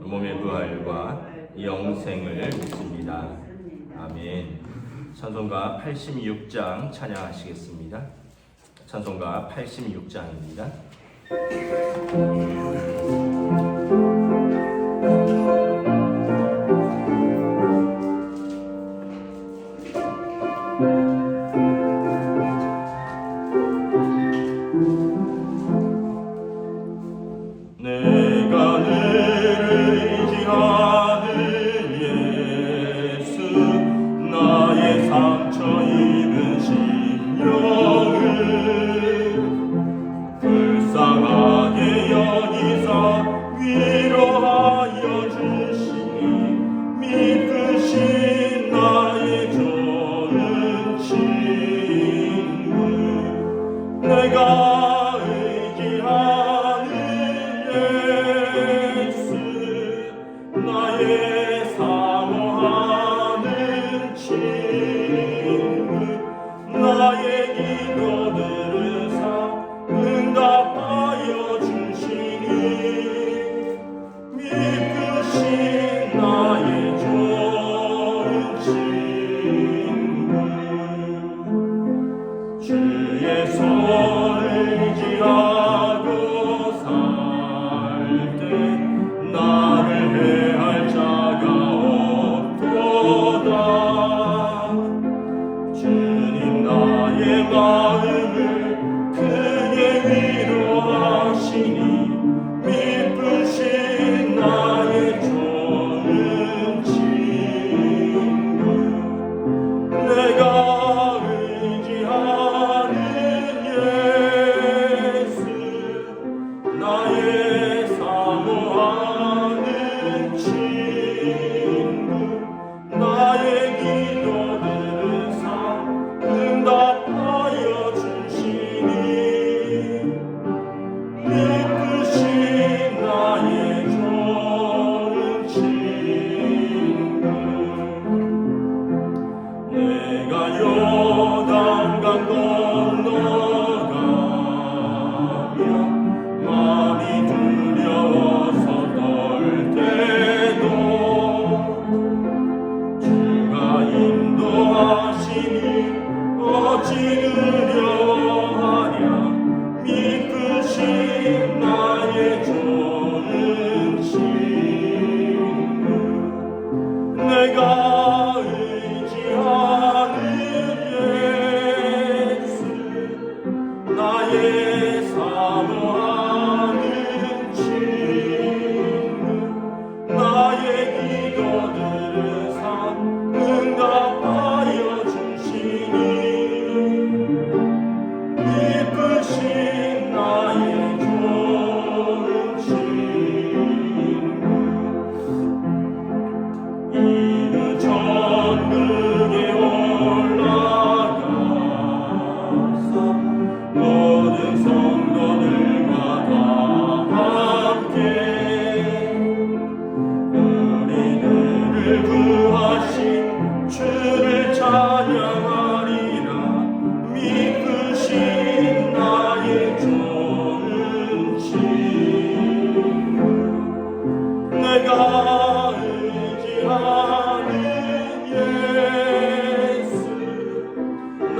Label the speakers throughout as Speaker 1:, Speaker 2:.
Speaker 1: 몸의 부활과 영생을 믿습니다. 아멘. 찬송가 86장 찬양하시겠습니다. 찬송가 86장입니다.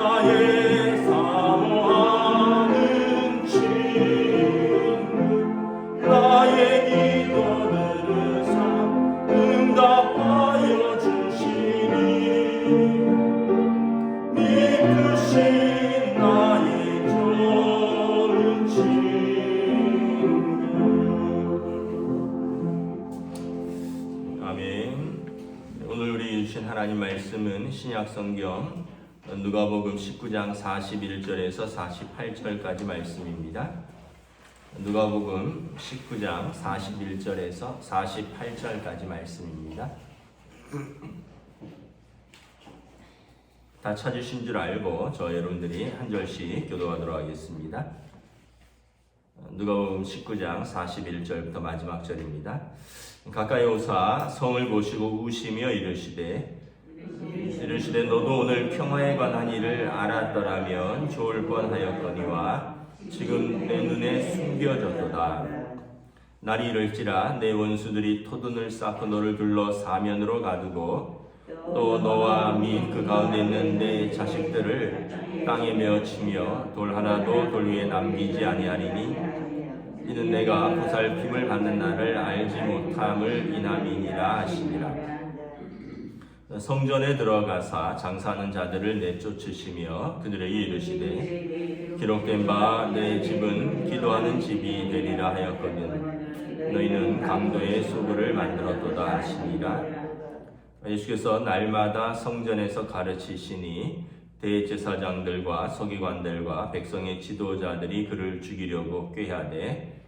Speaker 2: Israel. 19장 41절에서 48절까지 말씀입니다. 누가복음 19장 41절에서 48절까지 말씀입니다. 다 찾으신 줄 알고 저 여러분들이 한 절씩 교도하도록 하겠습니다. 누가복음 19장 41절부터 마지막 절입니다. 가까이 오사 성을 보시고 우시며 이르시되 이르시되 너도 오늘 평화에 관한 일을 알았더라면 좋을 뻔하였거니와 지금 내 눈에 숨겨졌도다. 날이 이를지라 내 원수들이 토둔을 쌓고 너를 둘러 사면으로 가두고 또 너와 및 그 가운데 있는 내 자식들을 땅에 메어치며 돌 하나도 돌 위에 남기지 아니하리니 이는 내가 보살핌을 받는 날을 알지 못함을 이남이니라 하시니라 성전에 들어가사 장사하는 자들을 내쫓으시며 그들에게 이르시되 기록된 바 내 집은 기도하는 집이 되리라 하였거든. 너희는 강도의 소굴을 만들었도다 하시니라. 예수께서 날마다 성전에서 가르치시니 대제사장들과 서기관들과 백성의 지도자들이 그를 죽이려고 꾀하되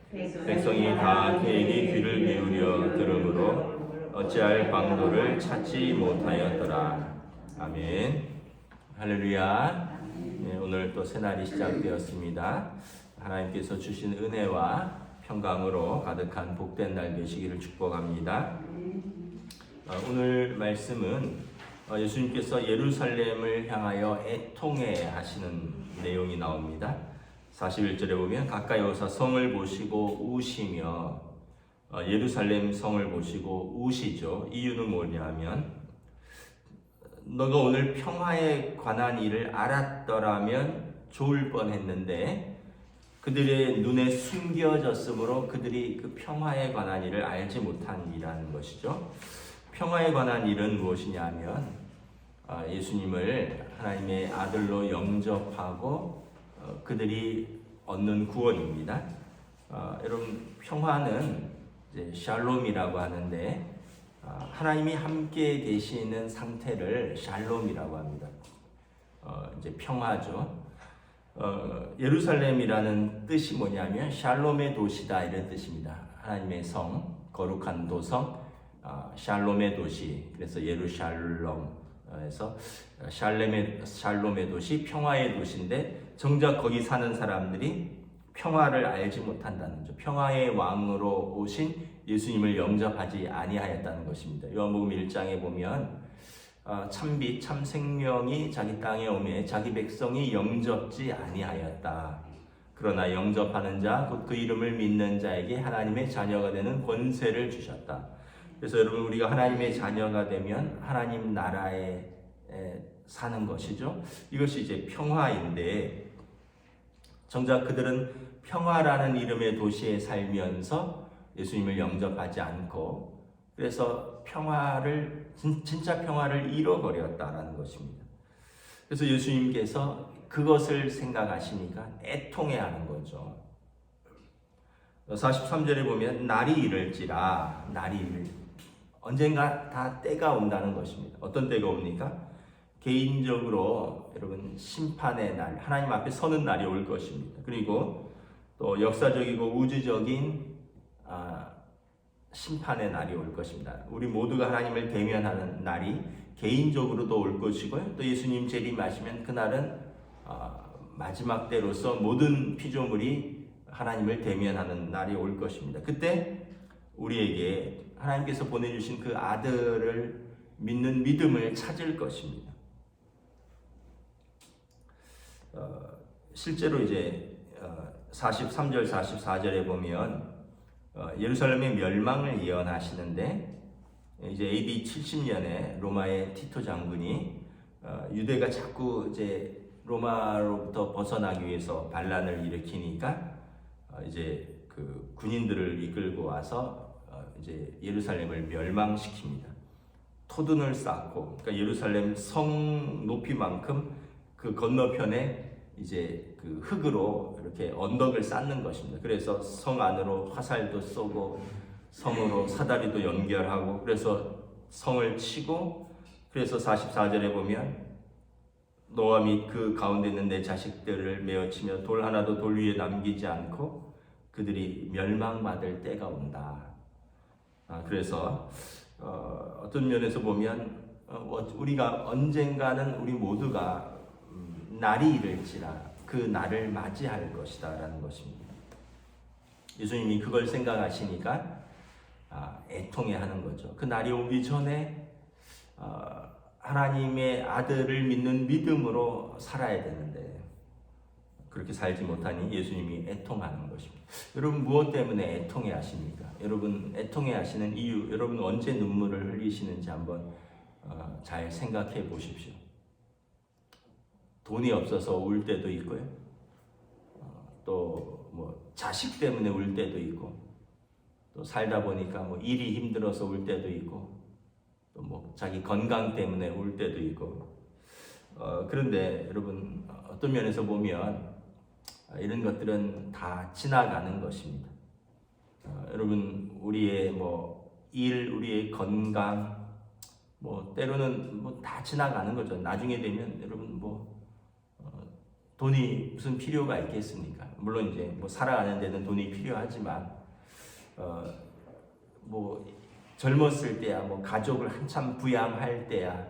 Speaker 2: 백성이 다 그에게 귀를 기울여 들으므로 어찌할 방도를 찾지 못하였더라. 아멘. 할렐루야. 네, 오늘 또 새날이 시작되었습니다. 하나님께서 주신 은혜와 평강으로 가득한 복된 날 되시기를 축복합니다. 어, 오늘 말씀은 어, 예수님께서 예루살렘을 향하여 애통해 하시는 내용이 나옵니다. 41절에 보면 가까이 오사 성을 보시고 우시며 어, 예루살렘 성을 보시고 우시죠. 이유는 뭐냐면 너가 오늘 평화에 관한 일을 알았더라면 좋을 뻔했는데 그들의 눈에 숨겨졌으므로 그들이 그 평화에 관한 일을 알지 못한 이라는 것이죠. 평화에 관한 일은 무엇이냐면 아, 예수님을 하나님의 아들로 영접하고 어, 그들이 얻는 구원입니다. 어, 여러분 평화는 이제 샬롬이라고 하는데 아, 하나님이 함께 계시는 상태를 샬롬이라고 합니다. 어, 이제 평화죠. 어, 예루살렘이라는 뜻이 뭐냐면 샬롬의 도시다 이런 뜻입니다. 하나님의 성, 거룩한 도성, 아, 샬롬의 도시. 그래서 예루샬롬에서 샬렘의 샬롬의 도시, 평화의 도시인데 정작 거기 사는 사람들이 평화를 알지 못한다는 거죠. 평화의 왕으로 오신 예수님을 영접하지 아니하였다는 것입니다. 요한복음 1장에 보면 어, 참빛 참 생명이 자기 땅에 오매 자기 백성이 영접지 아니하였다. 그러나 영접하는 자 곧 그 이름을 믿는 자에게 하나님의 자녀가 되는 권세를 주셨다. 그래서 여러분 우리가 하나님의 자녀가 되면 하나님 나라에 에, 사는 것이죠. 이것이 이제 평화인데 정작 그들은 평화라는 이름의 도시에 살면서 예수님을 영접하지 않고 그래서 평화를 진- 진짜 평화를 잃어버렸다라는 것입니다. 그래서 예수님께서 그것을 생각하시니까 애통해하는 거죠. 43절에 보면 날이 이를지라 날이 이를 언젠가 다 때가 온다는 것입니다. 어떤 때가 옵니까? 개인적으로 여러분 심판의 날 하나님 앞에 서는 날이 올 것입니다. 그리고 또 역사적이고 우주적인 아, 심판의 날이 올 것입니다. 우리 모두가 하나님을 대면하는 날이 개인적으로도 올 것이고요. 또 예수님 재림하시면 그날은 아, 마지막 때로서 모든 피조물이 하나님을 대면하는 날이 올 것입니다. 그때 우리에게 하나님께서 보내주신 그 아들을 믿는 믿음을 찾을 것입니다. 어, 실제로 이제 어, 43절, 44절에 보면 어, 예루살렘의 멸망을 예언하시는데 이제 AD 70년에 로마의 티토 장군이 어, 유대가 자꾸 이제 로마로부터 벗어나기 위해서 반란을 일으키니까 어, 이제 그 군인들을 이끌고 와서 어, 이제 예루살렘을 멸망시킵니다. 토둔을 쌓고 그러니까 예루살렘 성 높이만큼 그 건너편에 이제 그 흙으로 이렇게 언덕을 쌓는 것입니다. 그래서 성 안으로 화살도 쏘고 성으로 사다리도 연결하고 그래서 성을 치고 그래서 44절에 보면 노아 및 그 가운데 있는 내 자식들을 메어치며 돌 하나도 돌 위에 남기지 않고 그들이 멸망받을 때가 온다. 아, 그래서 어, 어떤 면에서 보면 어, 우리가 언젠가는 우리 모두가 음, 날이 이를지라 그 날을 맞이할 것이다 라는 것입니다. 예수님이 그걸 생각하시니까 아, 애통해 하는 거죠. 그 날이 오기 전에 어, 하나님의 아들을 믿는 믿음으로 살아야 되는데 그렇게 살지 못하니 예수님이 애통하는 것입니다. 여러분 무엇 때문에 애통해 하십니까? 여러분 애통해 하시는 이유, 여러분 언제 눈물을 흘리시는지 한번 어, 잘 생각해 보십시오. 돈이 없어서 울 때도 있고요. 어, 또뭐 자식 때문에 울 때도 있고, 또 살다 보니까 뭐 일이 힘들어서 울 때도 있고, 또 뭐 자기 건강 때문에 울 때도 있고. 어, 그런데 여러분 어떤 면에서 보면 아, 이런 것들은 다 지나가는 것입니다. 어, 여러분 우리의 뭐 일, 우리의 건강, 뭐 때로는 뭐 다 지나가는 거죠. 나중에 되면 여러분 뭐 어, 돈이 무슨 필요가 있겠습니까? 물론 이제 뭐 살아가는 데는 돈이 필요하지만 어, 뭐 젊었을 때야 뭐 가족을 한참 부양할 때야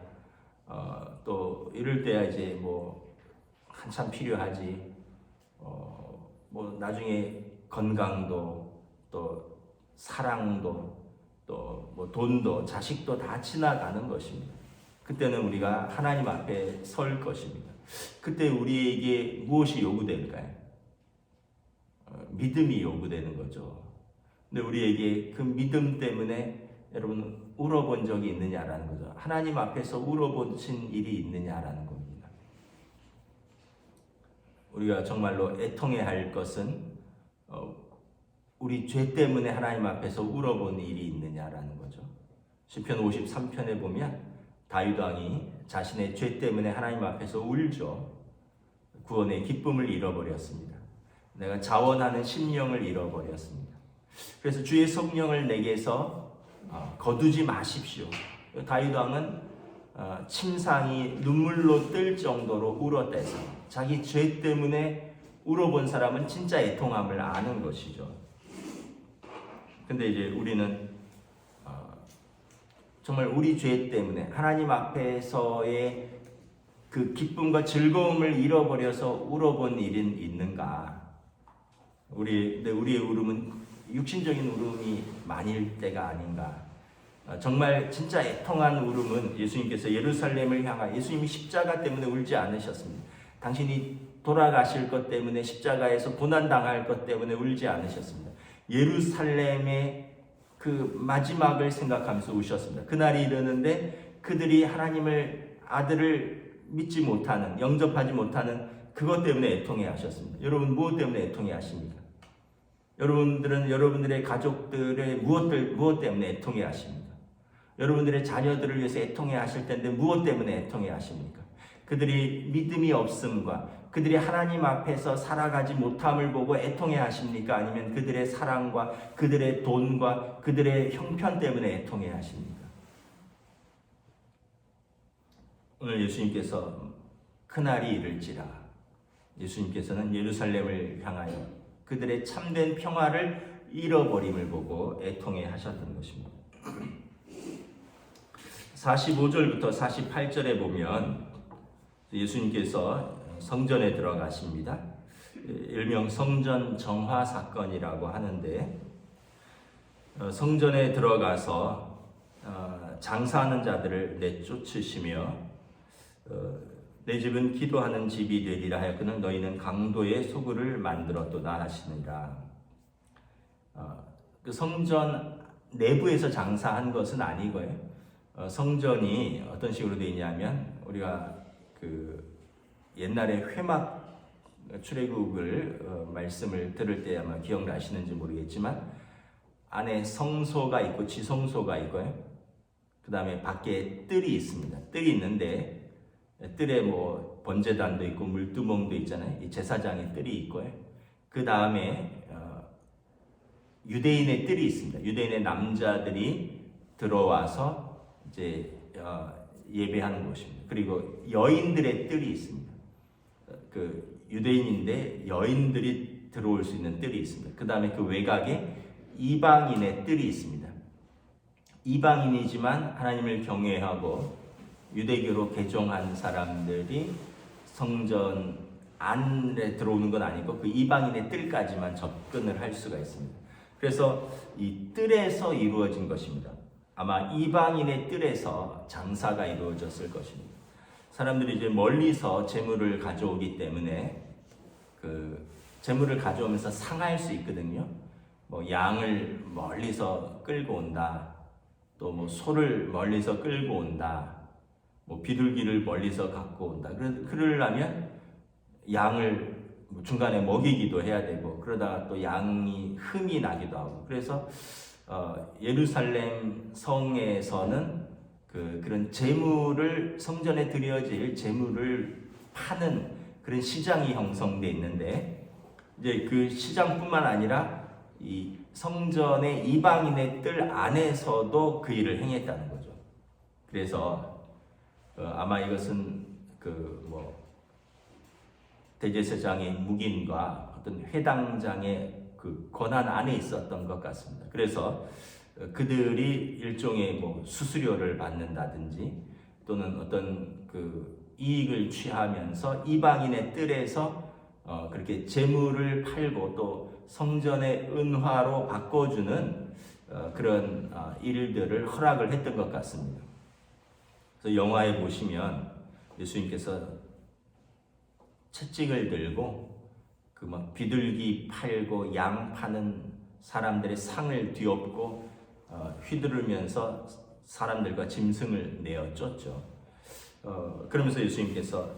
Speaker 2: 어, 또 이럴 때야 이제 뭐 한참 필요하지 어, 뭐 나중에 건강도 또 사랑도 또 뭐 돈도 자식도 다 지나가는 것입니다. 그때는 우리가 하나님 앞에 설 것입니다. 그때 우리에게 무엇이 요구될까요? 어, 믿음이 요구되는 거죠. 근데 우리에게 그 믿음 때문에 여러분 울어본 적이 있느냐라는 거죠. 하나님 앞에서 울어보신 일이 있느냐라는 겁니다. 우리가 정말로 애통해야 할 것은 어, 우리 죄 때문에 하나님 앞에서 울어본 일이 있느냐라는 거죠. 시편 53편에 보면 다윗 왕이 자신의 죄 때문에 하나님 앞에서 울죠. 구원의 기쁨을 잃어버렸습니다. 내가 자원하는 심령을 잃어버렸습니다. 그래서 주의 성령을 내게서 어, 거두지 마십시오. 다윗 왕은 어, 침상이 눈물로 뜰 정도로 울었대서 자기 죄 때문에 울어본 사람은 진짜 애통함을 아는 것이죠. 근데 이제 우리는 어, 정말 우리 죄 때문에 하나님 앞에서의 그 기쁨과 즐거움을 잃어버려서 울어본 일은 있는가? 우리 근데 우리의 울음은 육신적인 울음이 많을 때가 아닌가? 어, 정말 진짜 애통한 울음은 예수님께서 예루살렘을 향하 예수님이 십자가 때문에 울지 않으셨습니다. 당신이 돌아가실 것 때문에 십자가에서 고난 당할 것 때문에 울지 않으셨습니다. 예루살렘의 그 마지막을 생각하면서 우셨습니다. 그날이 이르는데 그들이 하나님을 아들을 믿지 못하는 영접하지 못하는 그것 때문에 애통해 하셨습니다. 여러분 무엇 때문에 애통해 하십니까? 여러분들은 여러분들의 가족들의 무엇들 무엇 때문에 애통해 하십니까? 여러분들의 자녀들을 위해서 애통해 하실 텐데 무엇 때문에 애통해 하십니까? 그들이 믿음이 없음과 그들이 하나님 앞에서 살아가지 못함을 보고 애통해 하십니까? 아니면 그들의 사랑과 그들의 돈과 그들의 형편 때문에 애통해 하십니까? 오늘 예수님께서 그날이 이를지라 예수님께서는 예루살렘을 향하여 그들의 참된 평화를 잃어버림을 보고 애통해 하셨던 것입니다. 45절부터 48절에 보면 예수님께서 성전에 들어가십니다. 일명 성전 정화 사건이라고 하는데 어, 성전에 들어가서 어, 장사하는 자들을 내쫓으시며 어, 내 집은 기도하는 집이 되리라 하였거늘 너희는 강도의 소굴을 만들었도다 하시니라. 그 성전 내부에서 장사한 것은 아니고요. 성전이 어떤 식으로 되어 있냐면 우리가 그 옛날에 회막 출애굽을 어, 말씀을 들을 때 아마 기억나시는지 모르겠지만 안에 성소가 있고 지성소가 있고요. 그 다음에 밖에 뜰이 있습니다. 뜰이 있는데 뜰에 뭐 번제단도 있고 물두멍도 있잖아요. 이 제사장의 뜰이 있고요. 그 다음에 어, 유대인의 뜰이 있습니다. 유대인의 남자들이 들어와서 이제 어, 예배하는 곳입니다. 그리고 여인들의 뜰이 있습니다. 그 유대인인데 여인들이 들어올 수 있는 뜰이 있습니다. 그 다음에 그 외곽에 이방인의 뜰이 있습니다. 이방인이지만 하나님을 경외하고 유대교로 개종한 사람들이 성전 안에 들어오는 건 아니고 그 이방인의 뜰까지만 접근을 할 수가 있습니다. 그래서 이 뜰에서 이루어진 것입니다. 아마 이방인의 뜰에서 장사가 이루어졌을 것입니다. 사람들이 이제 멀리서 재물을 가져오기 때문에 그 재물을 가져오면서 상할 수 있거든요. 뭐 양을 멀리서 끌고 온다. 또 뭐 소를 멀리서 끌고 온다. 뭐 비둘기를 멀리서 갖고 온다. 그러, 그러려면 양을 뭐 중간에 먹이기도 해야 되고 그러다가 또 양이 흠이 나기도 하고 그래서 어, 예루살렘 성에서는 그 그런 재물을 성전에 드려질 재물을 파는 그런 시장이 형성돼 있는데 이제 그 시장뿐만 아니라 이 성전의 이방인의 뜰 안에서도 그 일을 행했다는 거죠. 그래서 어, 아마 이것은 그 뭐 대제사장의 묵인과 어떤 회당장의 그 권한 안에 있었던 것 같습니다. 그래서 어, 그들이 일종의 뭐 수수료를 받는다든지 또는 어떤 그 이익을 취하면서 이방인의 뜰에서 어 그렇게 재물을 팔고 또 성전의 은화로 바꿔주는 어 그런 어 일들을 허락을 했던 것 같습니다. 그래서 영화에 보시면 예수님께서 채찍을 들고 그 막 비둘기 팔고 양 파는 사람들의 상을 뒤엎고 어, 휘두르면서 사람들과 짐승을 내어 쫓죠. 어, 그러면서 예수님께서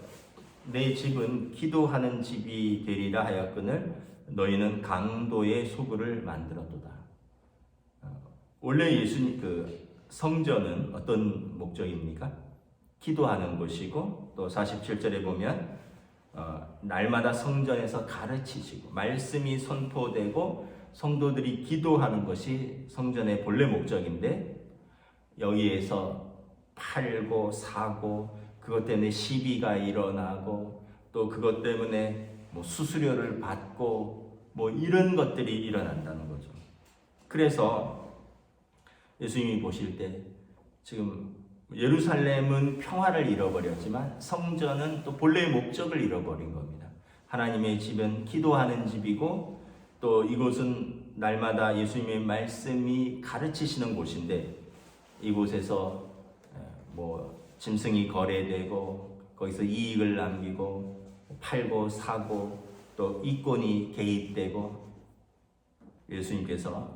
Speaker 2: 내 집은 기도하는 집이 되리라 하였거늘 너희는 강도의 소굴을 만들어도다. 어, 원래 예수님 그 성전은 어떤 목적입니까? 기도하는 곳이고 또 47절에 보면 어, 날마다 성전에서 가르치시고 말씀이 선포되고 성도들이 기도하는 것이 성전의 본래 목적인데 여기에서 팔고 사고 그것 때문에 시비가 일어나고 또 그것 때문에 뭐 수수료를 받고 뭐 이런 것들이 일어난다는 거죠. 그래서 예수님이 보실 때 지금 예루살렘은 평화를 잃어버렸지만 성전은 또 본래의 목적을 잃어버린 겁니다. 하나님의 집은 기도하는 집이고 또 이곳은 날마다 예수님의 말씀이 가르치시는 곳인데 이곳에서 뭐 짐승이 거래되고 거기서 이익을 남기고 팔고 사고 또 이권이 개입되고 예수님께서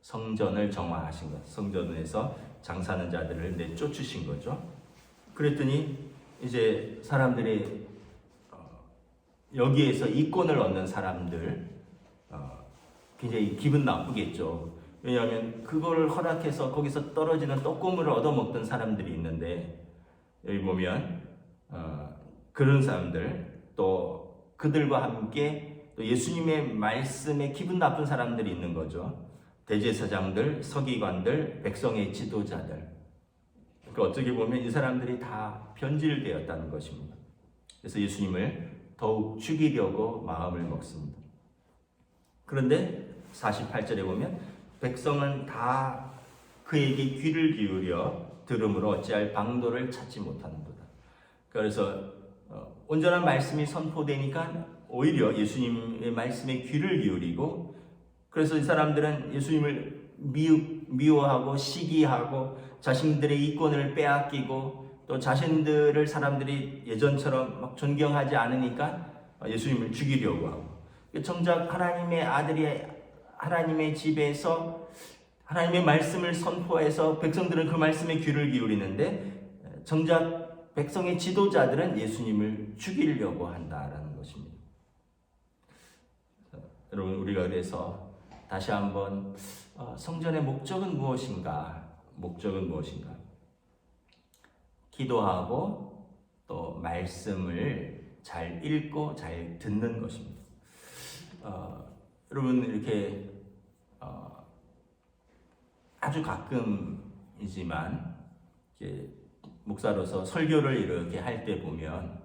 Speaker 2: 성전을 정화하신 것, 성전에서 장사하는 자들을 내쫓으신 거죠. 그랬더니 이제 사람들이 어, 여기에서 이권을 얻는 사람들 어, 굉장히 기분 나쁘겠죠. 왜냐하면 그걸 허락해서 거기서 떨어지는 떡고물을 얻어먹던 사람들이 있는데 여기 보면 어, 그런 사람들 또 그들과 함께 또 예수님의 말씀에 기분 나쁜 사람들이 있는 거죠. 대제사장들, 서기관들, 백성의 지도자들. 그 어떻게 보면 이 사람들이 다 변질되었다는 것입니다. 그래서 예수님을 더욱 죽이려고 마음을 먹습니다. 그런데 48절에 보면 백성은 다 그에게 귀를 기울여 들음으로 어찌할 방도를 찾지 못하는도다. 그래서 어, 온전한 말씀이 선포되니까 오히려 예수님의 말씀에 귀를 기울이고 그래서 이 사람들은 예수님을 미우, 미워 하고 시기하고 자신들의 이권을 빼앗기고 또 자신들을 사람들이 예전처럼 막 존경하지 않으니까 예수님을 죽이려고 하고 정작 하나님의 아들이 하나님의 집에서 하나님의 말씀을 선포해서 백성들은 그 말씀에 귀를 기울이는데 정작 백성의 지도자들은 예수님을 죽이려고 한다라는 것입니다. 여러분 우리가 그래서 다시 한번 어, 성전의 목적은 무엇인가? 목적은 무엇인가? 기도하고 또 말씀을 잘 읽고 잘 듣는 것입니다. 어, 여러분 이렇게 어, 아주 가끔이지만 목사로서 설교를 이렇게 할 때 보면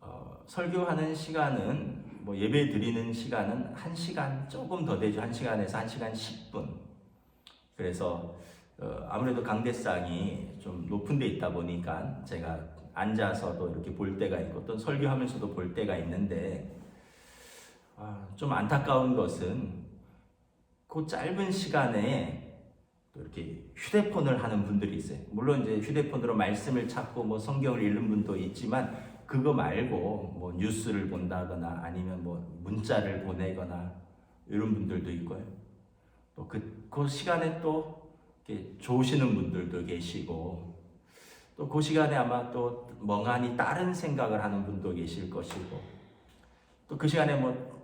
Speaker 2: 어, 설교하는 시간은 뭐 예배 드리는 시간은 한 시간 조금 더 되죠. 한 시간에서 한 시간 10분. 그래서 어, 아무래도 강대상이 좀 높은 데 있다 보니까 제가 앉아서도 이렇게 볼 때가 있고 또 설교하면서도 볼 때가 있는데 아, 좀 안타까운 것은 그 짧은 시간에 또 이렇게 휴대폰을 하는 분들이 있어요. 물론 이제 휴대폰으로 말씀을 찾고 뭐 성경을 읽는 분도 있지만 그거 말고 뭐 뉴스를 본다거나 아니면 뭐 문자를 보내거나 이런 분들도 있고요. 또그 그 시간에 또 이렇게 좋으시는 분들도 계시고 또 그 시간에 아마 또 멍하니 다른 생각을 하는 분도 계실 것이고 또 그 시간에 뭐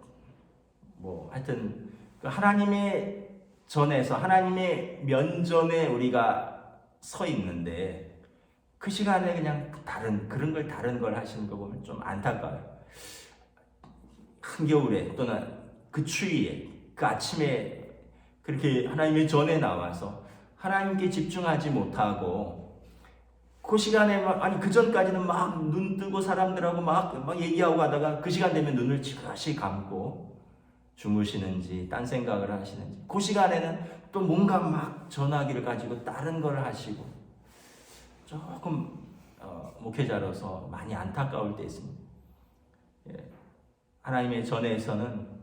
Speaker 2: 뭐 하여튼 그 하나님의 전에서 하나님의 면전에 우리가 서 있는데 그 시간에 그냥 다른 그런 걸 다른 걸 하시는 거 보면 좀 안타까워요. 한겨울에 또는 그 추위에 그 아침에 그렇게 하나님의 전에 나와서 하나님께 집중하지 못하고 그 시간에 막 아니 그 전까지는 막 눈 뜨고 사람들하고 막, 막 얘기하고 하다가 그 시간 되면 눈을 지그시 감고 주무시는지 딴 생각을 하시는지 그 시간에는 또 뭔가 막 전화기를 가지고 다른 걸 하시고 조금 어, 목회자로서 많이 안타까울 때 있습니다. 예, 하나님의 전에서는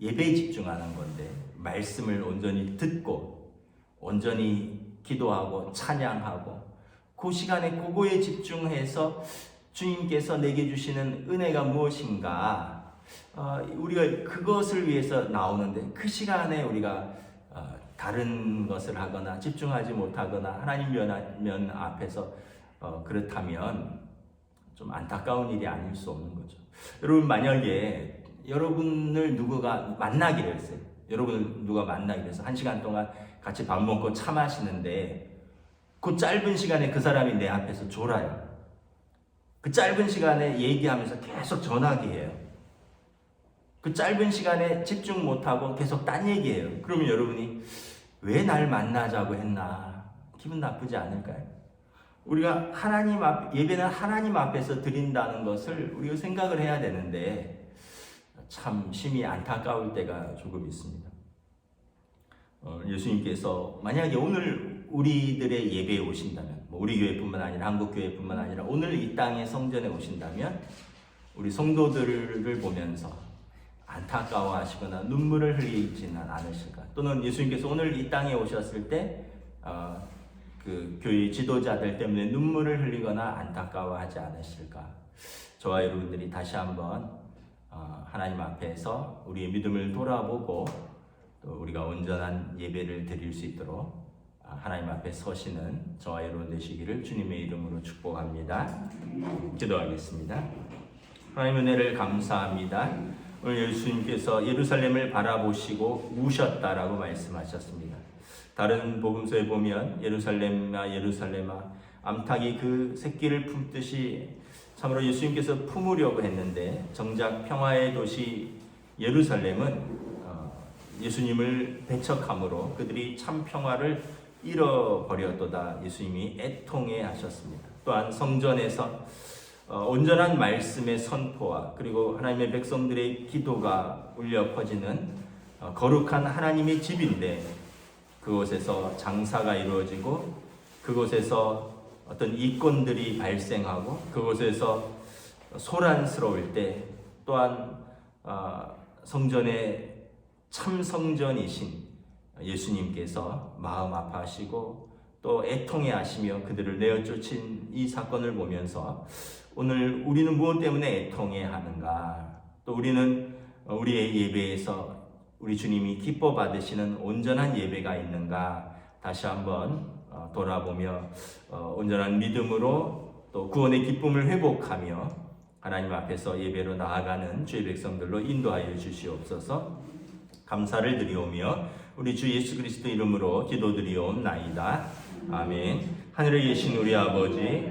Speaker 2: 예배에 집중하는 건데 말씀을 온전히 듣고 온전히 기도하고 찬양하고 그 시간에 그거에 집중해서 주님께서 내게 주시는 은혜가 무엇인가 어, 우리가 그것을 위해서 나오는데 그 시간에 우리가 어, 다른 것을 하거나 집중하지 못하거나 하나님 면, 면 앞에서 어, 그렇다면 좀 안타까운 일이 아닐 수 없는 거죠. 여러분 만약에 여러분을 누구가 만나기로 했어요. 여러분 누가 만나기로 해서 한 시간 동안 같이 밥 먹고 차 마시는데 그 짧은 시간에 그 사람이 내 앞에서 졸아요. 그 짧은 시간에 얘기하면서 계속 전화기해요. 그 짧은 시간에 집중 못하고 계속 딴 얘기해요. 그러면 여러분이 왜 날 만나자고 했나? 기분 나쁘지 않을까요? 우리가 하나님 앞, 예배는 하나님 앞에서 드린다는 것을 우리가 생각을 해야 되는데 참 심히 안타까울 때가 조금 있습니다. 어, 예수님께서 만약에 오늘 우리들의 예배에 오신다면, 뭐 우리 교회뿐만 아니라 한국 교회뿐만 아니라 오늘 이 땅의 성전에 오신다면 우리 성도들을 보면서 안타까워하시거나 눈물을 흘리지는 않으실까? 또는 예수님께서 오늘 이 땅에 오셨을 때, 어, 그 교회 지도자들 때문에 눈물을 흘리거나 안타까워하지 않으실까? 저와 여러분들이 다시 한번 어, 하나님 앞에서 우리의 믿음을 돌아보고 또 우리가 온전한 예배를 드릴 수 있도록 아, 하나님 앞에 서시는 저와 여러분 되시기를 주님의 이름으로 축복합니다. 기도하겠습니다. 하나님 은혜를 감사합니다. 예수님께서 예루살렘을 바라보시고 우셨다라고 말씀하셨습니다. 다른 복음서에 보면 예루살렘아 예루살렘아 암탉이 그 새끼를 품듯이 참으로 예수님께서 품으려고 했는데 정작 평화의 도시 예루살렘은 어, 예수님을 배척함으로 그들이 참 평화를 잃어버렸도다 예수님이 애통해 하셨습니다. 또한 성전에서 어, 온전한 말씀의 선포와 그리고 하나님의 백성들의 기도가 울려 퍼지는 어, 거룩한 하나님의 집인데 그곳에서 장사가 이루어지고 그곳에서 어떤 이권들이 발생하고 그곳에서 소란스러울 때 또한 어, 성전의 참 성전이신 예수님께서 마음 아파하시고 또 애통해 하시며 그들을 내어 쫓은 이 사건을 보면서 오늘 우리는 무엇 때문에 애통해 하는가 또 우리는 우리의 예배에서 우리 주님이 기뻐 받으시는 온전한 예배가 있는가 다시 한번 어, 돌아보며 어, 온전한 믿음으로 또 구원의 기쁨을 회복하며 하나님 앞에서 예배로 나아가는 주의 백성들로 인도하여 주시옵소서 감사를 드리오며 우리 주 예수 그리스도 이름으로 기도드리옵나이다. 아멘. 하늘에 계신 우리 아버지,